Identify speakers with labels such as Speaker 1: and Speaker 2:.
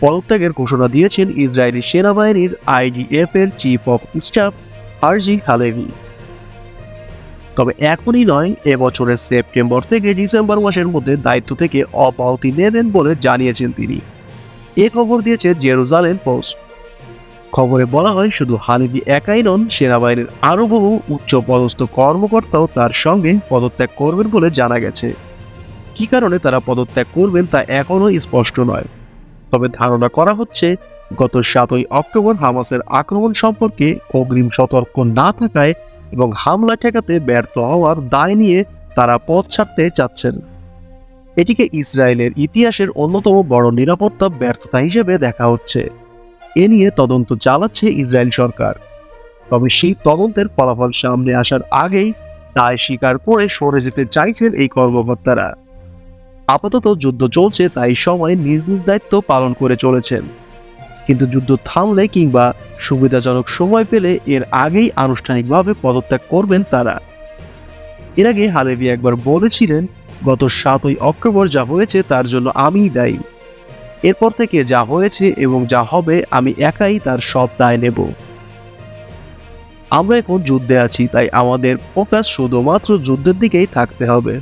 Speaker 1: পদত্যাগের ঘোষণা দিয়েছেন ইসরায়েলি সেনাবাহিনীর আইডিএফ এর chief of staff Herzi Halevi তবে এখনই নয়, এবছরের সেপ্টেম্বর থেকে ডিসেম্বর মাসের মধ্যে দায়িত্ব থেকে অব্যাহতি নেবেন বলে জানিয়েছেন তিনি। এ খবর দিয়েছে জেরুজালেম পোস্ট। খবরে বলা হয়, শুধু হানিবি একাই নন, সেনাবাহিনীর আরও বহু উচ্চ পদস্থ কর্মকর্তাও তার সঙ্গে পদত্যাগ করবেন বলে জানা গেছে। কী কারণে তারা পদত্যাগ করবেন তা এখনও স্পষ্ট নয়। তবে ধারণা করা হচ্ছে, গত সাতই অক্টোবর হামাসের আক্রমণ সম্পর্কে অগ্রিম সতর্ক না থাকায় এবং হামলা ঠেকাতে ব্যর্থ হওয়ার দায় নিয়ে তারা পথ ছাড়তে চাচ্ছেন। এটিকে ইসরায়েলের ইতিহাসের অন্যতম বড় নিরাপত্তা ব্যর্থতা হিসেবে দেখা হচ্ছে। এ নিয়ে তদন্ত চালাচ্ছে ইসরায়েল সরকার। তবে সেই তদন্তের ফলাফল সামনে আসার আগেই দায় স্বীকার করে সরে যেতে চাইছেন এই কর্মকর্তারা। আপাতত যুদ্ধ চলছে, তাই সময় নিজ নিজ দায়িত্ব পালন করে চলেছেন। কিন্তু যুদ্ধ থামলে কিংবা সুবিধাজনক সময় পেলে এর আগেই আনুষ্ঠানিকভাবে পদত্যাগ করবেন তারা। এর আগে হালেভি একবার বলেছিলেন, গত সাতই অক্টোবর যা হয়েছে তার জন্য আমিই দায়ী। এরপর থেকে যা হয়েছে এবং যা হবে, আমি একাই তার সব দায় নেব। আমরা এখন যুদ্ধে আছি, তাই আমাদের ফোকাস শুধুমাত্র যুদ্ধের দিকেই থাকতে হবে।